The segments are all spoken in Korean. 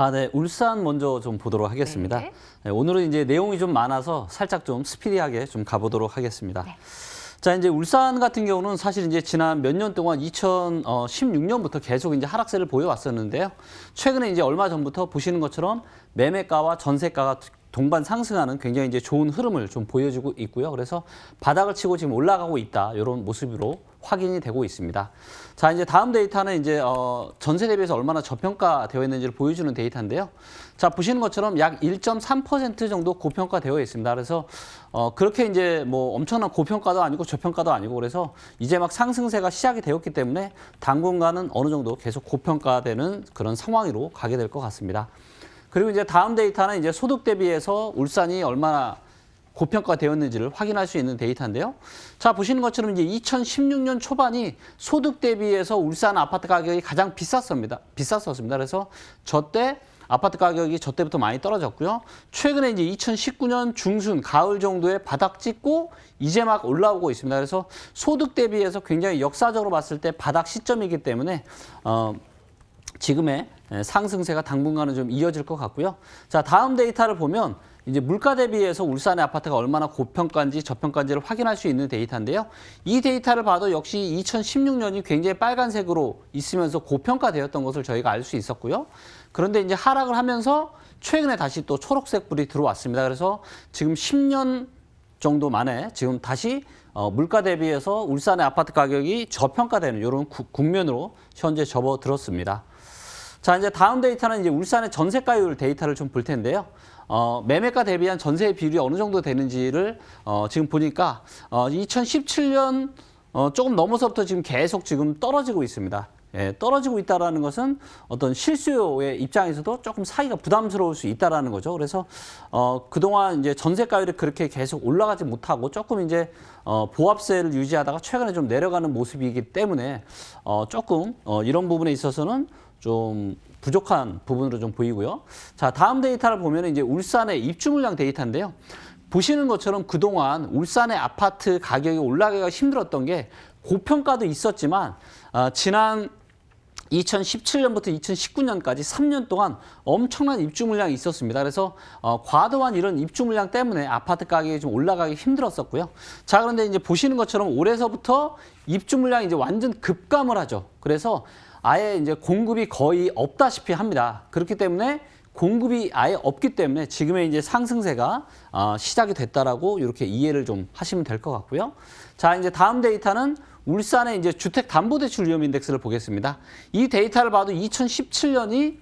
아, 네. 울산 먼저 좀 보도록 하겠습니다. 네. 네, 오늘은 이제 내용이 좀 많아서 살짝 좀 스피디하게 좀 가보도록 하겠습니다. 네. 자, 이제 울산 같은 경우는 사실 이제 지난 몇 년 동안 2016년부터 계속 이제 하락세를 보여왔었는데요. 최근에 이제 얼마 전부터 보시는 것처럼 매매가와 전세가가 동반 상승하는 굉장히 이제 좋은 흐름을 좀 보여주고 있고요. 그래서 바닥을 치고 지금 올라가고 있다. 이런 모습으로 확인이 되고 있습니다. 자, 이제 다음 데이터는 이제 어, 전세 대비해서 얼마나 저평가되어 있는지를 보여주는 데이터인데요. 자, 보시는 것처럼 약 1.3% 정도 고평가되어 있습니다. 그래서 어, 그렇게 이제 뭐 엄청난 고평가도 아니고 저평가도 아니고 그래서 이제 막 상승세가 시작이 되었기 때문에 당분간은 어느 정도 계속 고평가되는 그런 상황으로 가게 될 것 같습니다. 그리고 이제 다음 데이터는 이제 소득 대비해서 울산이 얼마나 고평가 되었는지를 확인할 수 있는 데이터인데요. 자, 보시는 것처럼 이제 2016년 초반이 소득 대비해서 울산 아파트 가격이 가장 비쌌습니다. 비쌌었습니다. 그래서 저때 아파트 가격이 저 때부터 많이 떨어졌고요. 최근에 이제 2019년 중순, 가을 정도에 바닥 찍고 이제 막 올라오고 있습니다. 그래서 소득 대비해서 굉장히 역사적으로 봤을 때 바닥 시점이기 때문에 어, 지금의 상승세가 당분간은 좀 이어질 것 같고요. 자, 다음 데이터를 보면 이제 물가 대비해서 울산의 아파트가 얼마나 고평가인지 저평가인지를 확인할 수 있는 데이터인데요. 이 데이터를 봐도 역시 2016년이 굉장히 빨간색으로 있으면서 고평가되었던 것을 저희가 알 수 있었고요. 그런데 이제 하락을 하면서 최근에 다시 또 초록색 불이 들어왔습니다. 그래서 지금 10년 정도 만에 지금 다시 어, 물가 대비해서 울산의 아파트 가격이 저평가되는 이런 구- 국면으로 현재 접어들었습니다. 자, 이제 다음 데이터는 이제 울산의 전세가율 데이터를 좀 볼 텐데요. 어, 매매가 대비한 전세 비율이 어느 정도 되는지를 어, 지금 보니까 어, 2017년 어, 조금 넘어서부터 지금 계속 지금 떨어지고 있습니다. 예, 떨어지고 있다라는 것은 어떤 실수요의 입장에서도 조금 사기가 부담스러울 수 있다라는 거죠. 그래서 어, 그동안 이제 전세가율이 그렇게 계속 올라가지 못하고 조금 이제 어, 보합세를 유지하다가 최근에 좀 내려가는 모습이기 때문에 어, 조금 어, 이런 부분에 있어서는 좀 부족한 부분으로 좀 보이고요. 자, 다음 데이터를 보면 이제 울산의 입주 물량 데이터인데요. 보시는 것처럼 그동안 울산의 아파트 가격이 올라가기가 힘들었던 게 고평가도 있었지만 어, 지난 2017년부터 2019년까지 3년 동안 엄청난 입주 물량이 있었습니다. 그래서 어, 과도한 이런 입주 물량 때문에 아파트 가격이 좀 올라가기 힘들었었고요. 자, 그런데 이제 보시는 것처럼 올해서부터 입주 물량이 이제 완전 급감을 하죠. 그래서 아예 이제 공급이 거의 없다시피 합니다. 그렇기 때문에 공급이 아예 없기 때문에 지금의 이제 상승세가 어, 시작이 됐다라고 이렇게 이해를 좀 하시면 될 것 같고요. 자, 이제 다음 데이터는 울산의 이제 주택 담보대출 위험 인덱스를 보겠습니다. 이 데이터를 봐도 2017년이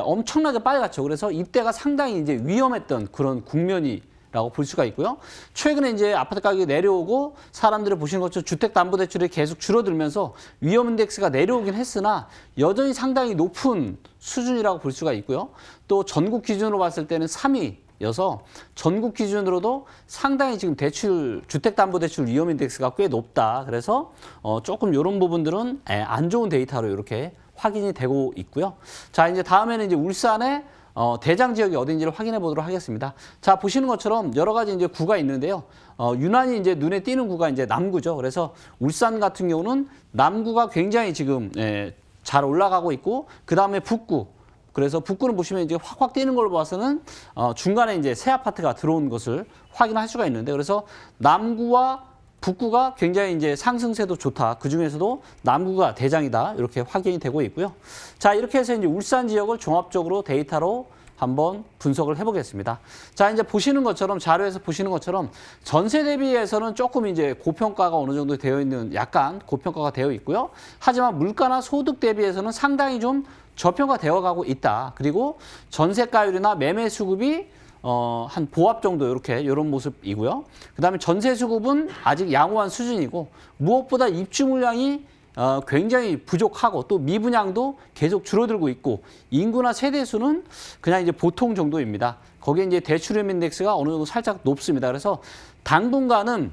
엄청나게 빨갛죠. 그래서 이때가 상당히 이제 위험했던 그런 국면이 라고 볼 수가 있고요. 최근에 이제 아파트 가격이 내려오고 사람들이 보시는 것처럼 주택담보대출이 계속 줄어들면서 위험 인덱스가 내려오긴 했으나 여전히 상당히 높은 수준이라고 볼 수가 있고요. 또 전국 기준으로 봤을 때는 3위 여서 전국 기준으로도 상당히 지금 대출 주택담보대출 위험 인덱스가 꽤 높다. 그래서 어, 조금 이런 부분들은 에, 안 좋은 데이터로 이렇게 확인이 되고 있고요. 자 이제 다음에는 이제 울산의 어, 대장 지역이 어딘지를 확인해 보도록 하겠습니다. 자, 보시는 것처럼 여러 가지 이제 구가 있는데요. 어, 유난히 이제 눈에 띄는 구가 이제 남구죠. 그래서 울산 같은 경우는 남구가 굉장히 지금 예, 잘 올라가고 있고, 그 다음에 북구. 그래서 북구는 보시면 이제 확확 뛰는 걸 봐서는 어, 중간에 이제 새 아파트가 들어온 것을 확인할 수가 있는데, 그래서 남구와 북구가 굉장히 이제 상승세도 좋다. 그 중에서도 남구가 대장이다. 이렇게 확인이 되고 있고요. 자, 이렇게 해서 이제 울산 지역을 종합적으로 데이터로 한번 분석을 해보겠습니다. 자, 이제 보시는 것처럼 자료에서 보시는 것처럼 전세 대비해서는 조금 이제 고평가가 어느 정도 되어 있는 약간 고평가가 되어 있고요. 하지만 물가나 소득 대비해서는 상당히 좀 저평가 되어 가고 있다. 그리고 전세가율이나 매매 수급이 어, 한 보합 정도 이렇게 이런 모습이고요. 그다음에 전세 수급은 아직 양호한 수준이고 무엇보다 입주 물량이 어, 굉장히 부족하고 또 미분양도 계속 줄어들고 있고 인구나 세대 수는 그냥 이제 보통 정도입니다. 거기에 이제 대출형 인덱스가 어느 정도 살짝 높습니다. 그래서 당분간은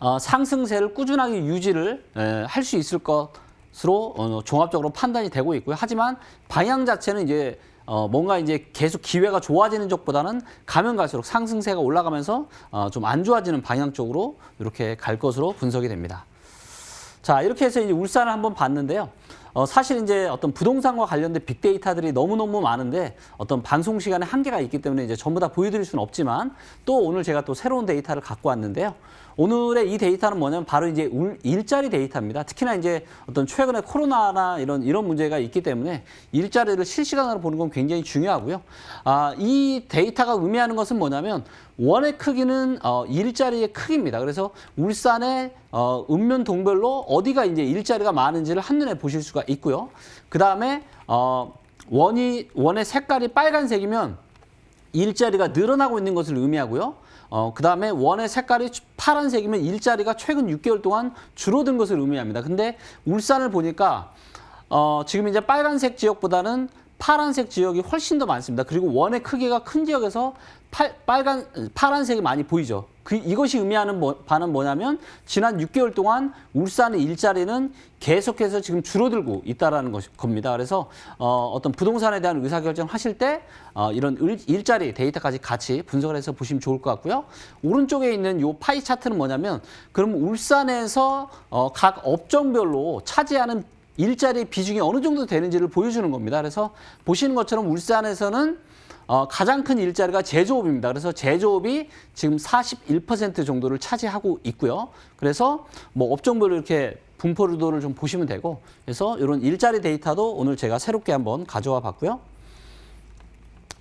어, 상승세를 꾸준하게 유지를 할 수 있을 것으로 어, 종합적으로 판단이 되고 있고요. 하지만 방향 자체는 이제 어, 뭔가 이제 계속 기회가 좋아지는 쪽보다는 가면 갈수록 상승세가 올라가면서 어, 좀 안 좋아지는 방향 쪽으로 이렇게 갈 것으로 분석이 됩니다. 자, 이렇게 해서 이제 울산을 한번 봤는데요. 어, 사실 이제 어떤 부동산과 관련된 빅데이터들이 너무너무 많은데 어떤 방송 시간에 한계가 있기 때문에 이제 전부 다 보여드릴 수는 없지만 또 오늘 제가 또 새로운 데이터를 갖고 왔는데요. 오늘의 이 데이터는 뭐냐면 바로 이제 울- 일자리 데이터입니다. 특히나 이제 어떤 최근에 코로나나 이런 이런 문제가 있기 때문에 일자리를 실시간으로 보는 건 굉장히 중요하고요. 아, 이 데이터가 의미하는 것은 뭐냐면 원의 크기는 어, 일자리의 크기입니다. 그래서 울산의 어, 읍면 동별로 어디가 이제 일자리가 많은지를 한눈에 보실 수가 있고요. 그 다음에 어, 원이 원의 색깔이 빨간색이면 일자리가 늘어나고 있는 것을 의미하고요. 어, 그 다음에 원의 색깔이 파란색이면 일자리가 최근 6개월 동안 줄어든 것을 의미합니다. 근데 울산을 보니까 어, 지금 이제 빨간색 지역보다는 파란색 지역이 훨씬 더 많습니다. 그리고 원의 크기가 큰 지역에서 팔- 빨간 파란색이 많이 보이죠. 그 이것이 의미하는 뭐, 바는 뭐냐면 지난 6개월 동안 울산의 일자리는 계속해서 지금 줄어들고 있다라는 것 겁니다. 그래서 어, 어떤 부동산에 대한 의사결정 하실 때 어, 이런 일, 일자리 데이터까지 같이 분석을 해서 보시면 좋을 것 같고요. 오른쪽에 있는 요 파이 차트는 뭐냐면 그럼 울산에서 어, 각 업종별로 차지하는 일자리 비중이 어느 정도 되는지를 보여주는 겁니다. 그래서 보시는 것처럼 울산에서는 어, 가장 큰 일자리가 제조업입니다. 그래서 제조업이 지금 41% 정도를 차지하고 있고요. 그래서 뭐 업종별로 이렇게 분포도를 좀 보시면 되고 그래서 이런 일자리 데이터도 오늘 제가 새롭게 한번 가져와 봤고요.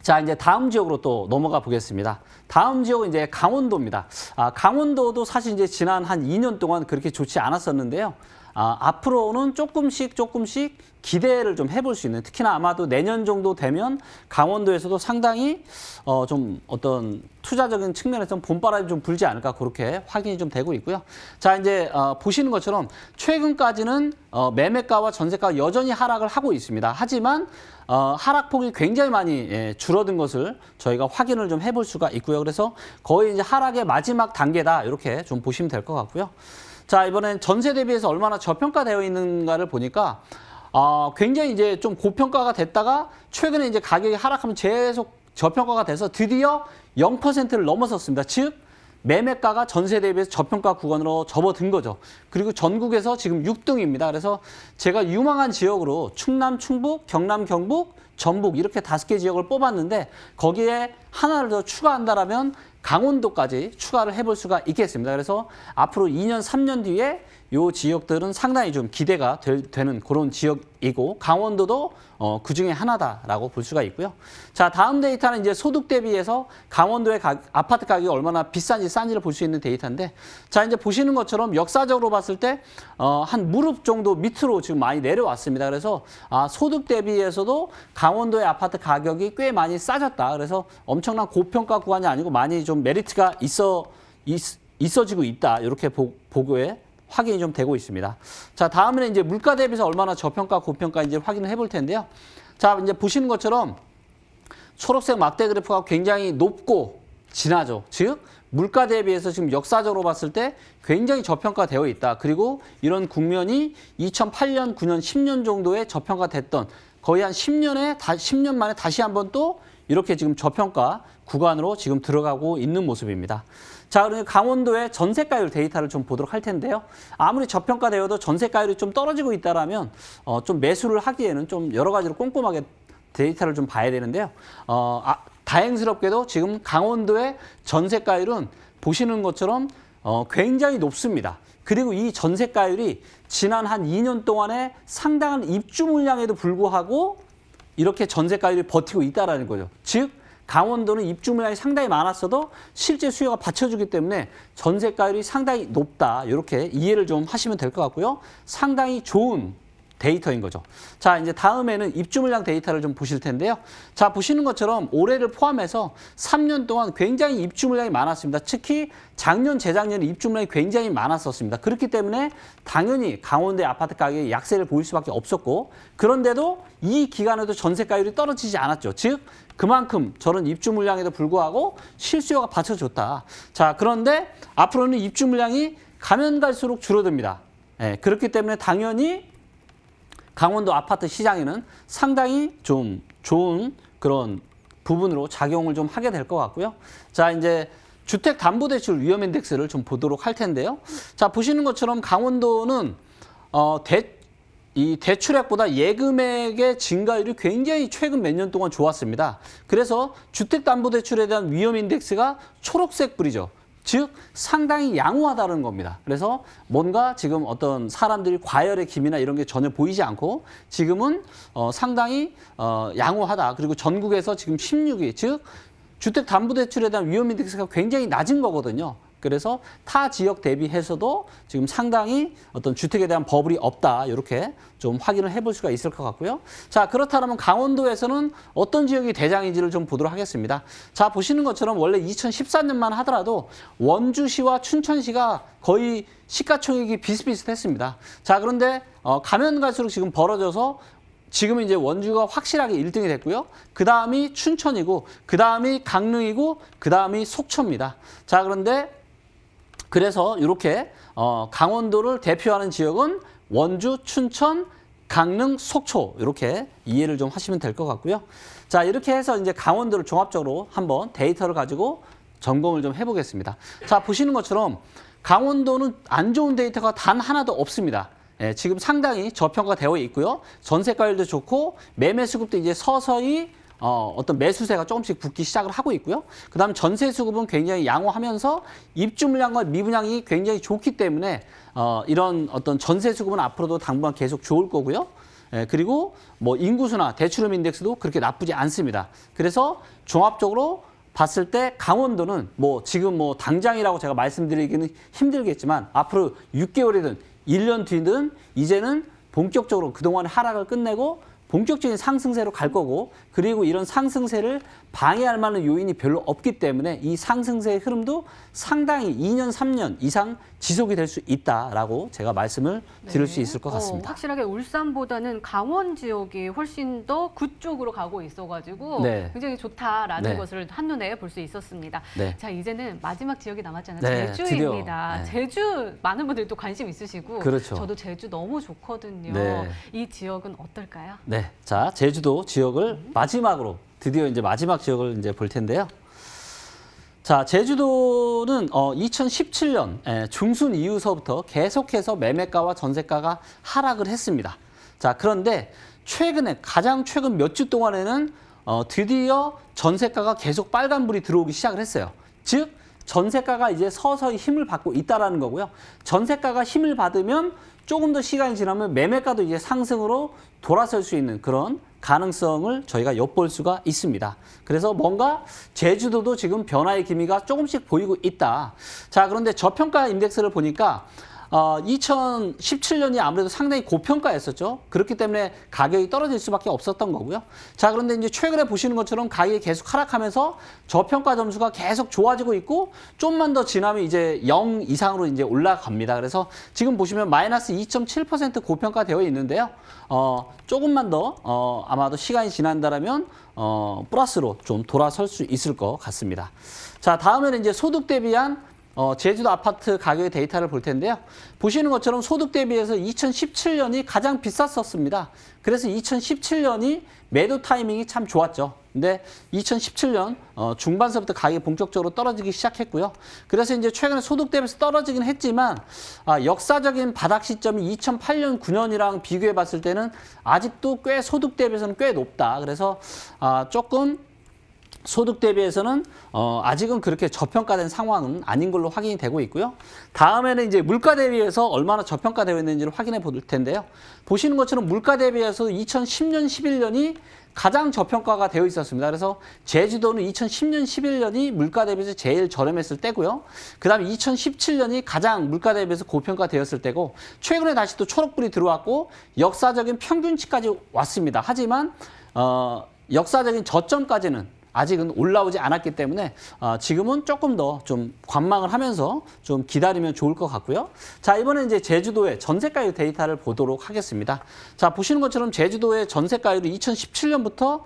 자, 이제 다음 지역으로 또 넘어가 보겠습니다. 다음 지역은 이제 강원도입니다. 아, 강원도도 사실 이제 지난 한 2년 동안 그렇게 좋지 않았었는데요. 아, 앞으로는 조금씩 조금씩 기대를 좀 해볼 수 있는 특히나 아마도 내년 정도 되면 강원도에서도 상당히 어, 좀 어떤 투자적인 측면에서 봄바람이 좀 불지 않을까 그렇게 확인이 좀 되고 있고요. 자 이제 어, 보시는 것처럼 최근까지는 어, 매매가와 전세가 여전히 하락을 하고 있습니다. 하지만 어, 하락폭이 굉장히 많이 예, 줄어든 것을 저희가 확인을 좀 해볼 수가 있고요. 그래서 거의 이제 하락의 마지막 단계다 이렇게 좀 보시면 될 것 같고요. 자 이번엔 전세 대비해서 얼마나 저평가되어 있는가를 보니까 어, 굉장히 이제 좀 고평가가 됐다가 최근에 이제 가격이 하락하면 계속 저평가가 돼서 드디어 0%를 넘어섰습니다. 즉 매매가가 전세 대비해서 저평가 구간으로 접어든 거죠. 그리고 전국에서 지금 6등입니다. 그래서 제가 유망한 지역으로 충남, 충북, 경남, 경북, 전북 이렇게 다섯 개 지역을 뽑았는데 거기에 하나를 더 추가한다라면 강원도까지 추가를 해볼 수가 있겠습니다. 그래서 앞으로 2년, 3년 뒤에 요 지역들은 상당히 좀 기대가 될- 되는 그런 지역이고 강원도도 어, 그 중에 하나다라고 볼 수가 있고요. 자, 다음 데이터는 이제 소득 대비해서 강원도의 가- 아파트 가격이 얼마나 비싼지 싼지를 볼 수 있는 데이터인데 자, 이제 보시는 것처럼 역사적으로 봤을 때 어, 한 무릎 정도 밑으로 지금 많이 내려왔습니다. 그래서 아, 소득 대비해서도 강원도의 아파트 가격이 꽤 많이 싸졌다. 그래서 엄청난 고평가 구간이 아니고 많이 좀 메리트가 있어 있, 있어지고 있다. 이렇게 보, 보고에 확인이 좀 되고 있습니다. 자, 다음에는 이제 물가 대비해서 얼마나 저평가, 고평가인지 확인을 해볼 텐데요. 자, 이제 보시는 것처럼 초록색 막대 그래프가 굉장히 높고 진하죠. 즉, 물가 대비해서 지금 역사적으로 봤을 때 굉장히 저평가되어 있다. 그리고 이런 국면이 2008년, 9년, 10년 정도에 저평가됐던 거의 한 10년에 다 10년 만에 다시 한번 또 이렇게 지금 저평가 구간으로 지금 들어가고 있는 모습입니다. 자, 그러면 강원도의 전세가율 데이터를 좀 보도록 할 텐데요. 아무리 저평가되어도 전세가율이 좀 떨어지고 있다라면 어, 좀 매수를 하기에는 좀 여러 가지로 꼼꼼하게 데이터를 좀 봐야 되는데요. 어, 아, 다행스럽게도 지금 강원도의 전세가율은 보시는 것처럼 어, 굉장히 높습니다. 그리고 이 전세가율이 지난 한 2년 동안에 상당한 입주 물량에도 불구하고 이렇게 전세가율이 버티고 있다라는 거죠. 즉 강원도는 입주 물량이 상당히 많았어도 실제 수요가 받쳐주기 때문에 전세가율이 상당히 높다. 이렇게 이해를 좀 하시면 될 것 같고요. 상당히 좋은 데이터인 거죠. 자, 이제 다음에는 입주 물량 데이터를 좀 보실 텐데요. 자, 보시는 것처럼 올해를 포함해서 3년 동안 굉장히 입주 물량이 많았습니다. 특히 작년, 재작년에 입주 물량이 굉장히 많았었습니다. 그렇기 때문에 당연히 강원도의 아파트 가격이 약세를 보일 수밖에 없었고 그런데도 이 기간에도 전세가율이 떨어지지 않았죠. 즉 그만큼 저런 입주 물량에도 불구하고 실수요가 받쳐줬다. 자, 그런데 앞으로는 입주 물량이 가면 갈수록 줄어듭니다. 예, 그렇기 때문에 당연히 강원도 아파트 시장에는 상당히 좀 좋은 그런 부분으로 작용을 좀 하게 될 것 같고요. 자, 이제 주택담보대출 위험인덱스를 좀 보도록 할 텐데요. 자, 보시는 것처럼 강원도는 어, 대, 이 대출액보다 예금액의 증가율이 굉장히 최근 몇 년 동안 좋았습니다. 그래서 주택담보대출에 대한 위험 인덱스가 초록색 불이죠. 즉 상당히 양호하다는 겁니다. 그래서 뭔가 지금 어떤 사람들이 과열의 기미나 이런 게 전혀 보이지 않고 지금은 어, 상당히 어, 양호하다. 그리고 전국에서 지금 16위, 즉 주택담보대출에 대한 위험 인덱스가 굉장히 낮은 거거든요. 그래서 타 지역 대비해서도 지금 상당히 어떤 주택에 대한 버블이 없다. 이렇게 좀 확인을 해볼 수가 있을 것 같고요. 자, 그렇다면 강원도에서는 어떤 지역이 대장인지를 좀 보도록 하겠습니다. 자, 보시는 것처럼 원래 2014년만 하더라도 원주시와 춘천시가 거의 시가총액이 비슷비슷했습니다. 자, 그런데 어, 가면 갈수록 지금 벌어져서 지금 이제 원주가 확실하게 1등이 됐고요. 그 다음이 춘천이고, 그 다음이 강릉이고, 그 다음이 속초입니다. 자, 그런데 그래서 이렇게 어, 강원도를 대표하는 지역은 원주, 춘천, 강릉, 속초 이렇게 이해를 좀 하시면 될 것 같고요. 자 이렇게 해서 이제 강원도를 종합적으로 한번 데이터를 가지고 점검을 좀 해보겠습니다. 자 보시는 것처럼 강원도는 안 좋은 데이터가 단 하나도 없습니다. 예, 지금 상당히 저평가되어 있고요. 전세가율도 좋고 매매 수급도 이제 서서히 어, 어떤 매수세가 조금씩 붙기 시작을 하고 있고요. 그 다음 전세 수급은 굉장히 양호하면서 입주 물량과 미분양이 굉장히 좋기 때문에 어, 이런 어떤 전세 수급은 앞으로도 당분간 계속 좋을 거고요. 예, 그리고 뭐 인구수나 대출금 인덱스도 그렇게 나쁘지 않습니다. 그래서 종합적으로 봤을 때 강원도는 뭐 지금 뭐 당장이라고 제가 말씀드리기는 힘들겠지만 앞으로 6개월이든 1년 뒤든 이제는 본격적으로 그동안의 하락을 끝내고 본격적인 상승세로 갈 거고 그리고 이런 상승세를 방해할 만한 요인이 별로 없기 때문에 이 상승세의 흐름도 상당히 2년, 3년 이상 지속이 될 수 있다라고 제가 말씀을 드릴 수 네. 있을 것 같습니다. 어, 확실하게 울산보다는 강원 지역이 훨씬 더 그쪽으로 가고 있어가지고 네. 굉장히 좋다라는 네. 것을 한눈에 볼 수 있었습니다. 네. 자 이제는 마지막 지역이 남았잖아요. 네, 제주입니다. 네. 제주 많은 분들이 또 관심 있으시고 그렇죠. 저도 제주 너무 좋거든요. 네. 이 지역은 어떨까요? 네, 자 제주도 지역을 마지막으로 드디어 이제 마지막 지역을 이제 볼 텐데요. 자, 제주도는 어, 2017년 예, 중순 이후서부터 계속해서 매매가와 전세가가 하락을 했습니다. 자, 그런데 최근에 가장 최근 몇 주 동안에는 어, 드디어 전세가가 계속 빨간불이 들어오기 시작을 했어요. 즉 전세가가 이제 서서히 힘을 받고 있다라는 거고요. 전세가가 힘을 받으면 조금 더 시간이 지나면 매매가도 이제 상승으로 돌아설 수 있는 그런 가능성을 저희가 엿볼 수가 있습니다. 그래서 뭔가 제주도도 지금 변화의 기미가 조금씩 보이고 있다. 자, 그런데 저평가 인덱스를 보니까 어, 2017년이 아무래도 상당히 고평가였었죠. 그렇기 때문에 가격이 떨어질 수밖에 없었던 거고요. 자, 그런데 이제 최근에 보시는 것처럼 가격이 계속 하락하면서 저평가 점수가 계속 좋아지고 있고 좀만 더 지나면 이제 0 이상으로 이제 올라갑니다. 그래서 지금 보시면 마이너스 2.7% 고평가 되어 있는데요. 어, 조금만 더 어, 아마도 시간이 지난다라면 어, 플러스로 좀 돌아설 수 있을 것 같습니다. 자, 다음에는 이제 소득 대비한 어, 제주도 아파트 가격의 데이터를 볼 텐데요. 보시는 것처럼 소득 대비해서 2017년이 가장 비쌌었습니다. 그래서 2017년이 매도 타이밍이 참 좋았죠. 근데 2017년 어, 중반서부터 가격이 본격적으로 떨어지기 시작했고요. 그래서 이제 최근에 소득 대비해서 떨어지긴 했지만 아, 역사적인 바닥 시점이 2008년, 9년이랑 비교해 봤을 때는 아직도 꽤 소득 대비해서는 꽤 높다. 그래서 아, 조금 소득 대비해서는 어, 아직은 그렇게 저평가된 상황은 아닌 걸로 확인이 되고 있고요. 다음에는 이제 물가 대비해서 얼마나 저평가되어 있는지를 확인해 볼 텐데요. 보시는 것처럼 물가 대비해서 2010년, 11년이 가장 저평가가 되어 있었습니다. 그래서 제주도는 2010년, 11년이 물가 대비해서 제일 저렴했을 때고요. 그 다음에 2017년이 가장 물가 대비해서 고평가되었을 때고 최근에 다시 또 초록불이 들어왔고 역사적인 평균치까지 왔습니다. 하지만 어, 역사적인 저점까지는 아직은 올라오지 않았기 때문에 어, 지금은 조금 더 좀 관망을 하면서 좀 기다리면 좋을 것 같고요. 자 이번에 이제 제주도의 전세가율 데이터를 보도록 하겠습니다. 자 보시는 것처럼 제주도의 전세가율이 2017년부터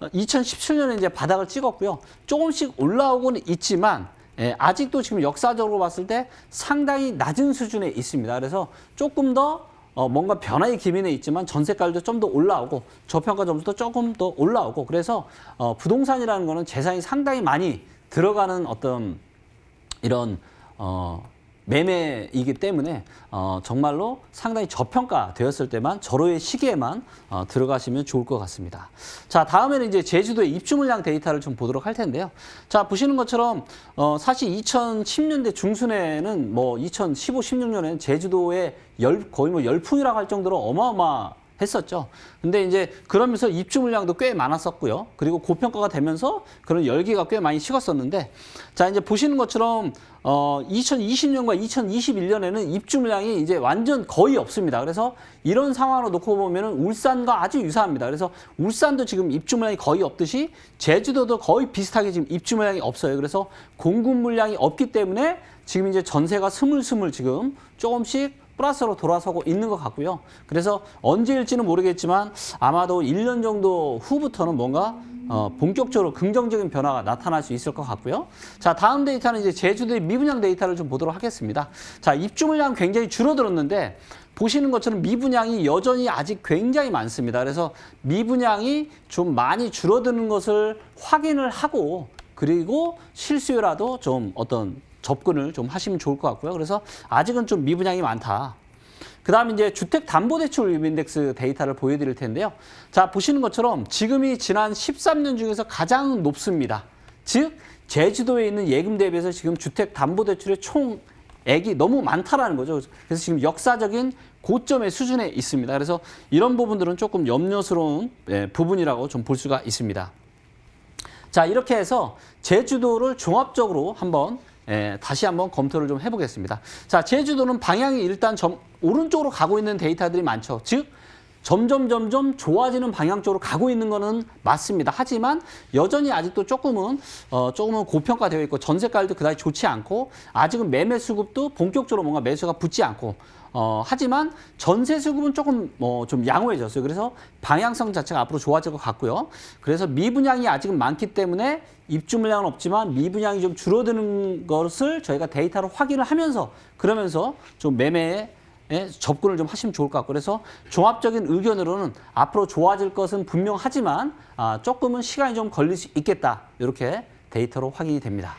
2017년에 이제 바닥을 찍었고요. 조금씩 올라오고는 있지만 예, 아직도 지금 역사적으로 봤을 때 상당히 낮은 수준에 있습니다. 그래서 조금 더 어, 뭔가 변화의 기미는 있지만 전세가율도 좀 더 올라오고 저평가 점수도 조금 더 올라오고 그래서 어, 부동산이라는 거는 재산이 상당히 많이 들어가는 어떤 이런 어, 매매이기 때문에 어, 정말로 상당히 저평가되었을 때만 저로의 시기에만 어, 들어가시면 좋을 것 같습니다. 자 다음에는 이제 제주도의 입주 물량 데이터를 좀 보도록 할 텐데요. 자 보시는 것처럼 어, 사실 2010년대 중순에는 뭐 2015, 16년에는 제주도의 열, 거의 뭐 열풍이라고 할 정도로 어마어마 했었죠. 근데 이제 그러면서 입주 물량도 꽤 많았었고요. 그리고 고평가가 되면서 그런 열기가 꽤 많이 식었었는데 자, 이제 보시는 것처럼 어 2020년과 2021년에는 입주 물량이 이제 완전 거의 없습니다. 그래서 이런 상황으로 놓고 보면은 울산과 아주 유사합니다. 그래서 울산도 지금 입주 물량이 거의 없듯이 제주도도 거의 비슷하게 지금 입주 물량이 없어요. 그래서 공급 물량이 없기 때문에 지금 이제 전세가 스물스물 지금 조금씩 플러스로 돌아서고 있는 것 같고요. 그래서 언제일지는 모르겠지만 아마도 1년 정도 후부터는 뭔가 어, 본격적으로 긍정적인 변화가 나타날 수 있을 것 같고요. 자, 다음 데이터는 이제 제주도의 미분양 데이터를 좀 보도록 하겠습니다. 자, 입주 물량 굉장히 줄어들었는데 보시는 것처럼 미분양이 여전히 아직 굉장히 많습니다. 그래서 미분양이 좀 많이 줄어드는 것을 확인을 하고 그리고 실수요라도 좀 어떤 접근을 좀 하시면 좋을 것 같고요. 그래서 아직은 좀 미분양이 많다. 그 다음 이제 주택담보대출 인덱스 데이터를 보여드릴 텐데요. 자, 보시는 것처럼 지금이 지난 13년 중에서 가장 높습니다. 즉, 제주도에 있는 예금 대비해서 지금 주택담보대출의 총액이 너무 많다라는 거죠. 그래서 지금 역사적인 고점의 수준에 있습니다. 그래서 이런 부분들은 조금 염려스러운 예, 부분이라고 좀 볼 수가 있습니다. 자, 이렇게 해서 제주도를 종합적으로 한번 예, 다시 한번 검토를 좀 해보겠습니다. 자, 제주도는 방향이 일단 점, 오른쪽으로 가고 있는 데이터들이 많죠. 즉, 점점 점점 좋아지는 방향 쪽으로 가고 있는 거는 맞습니다. 하지만 여전히 아직도 조금은 어 조금은 고평가되어 있고 전세가율도 그다지 좋지 않고 아직은 매매 수급도 본격적으로 뭔가 매수가 붙지 않고 어 하지만 전세 수급은 조금 뭐좀 양호해졌어요. 그래서 방향성 자체가 앞으로 좋아질 것 같고요. 그래서 미분양이 아직은 많기 때문에 입주 물량은 없지만 미분양이 좀 줄어드는 것을 저희가 데이터로 확인을 하면서 그러면서 좀 매매에 에 접근을 좀 하시면 좋을 것 같고 그래서 종합적인 의견으로는 앞으로 좋아질 것은 분명하지만 아, 조금은 시간이 좀 걸릴 수 있겠다 이렇게 데이터로 확인이 됩니다.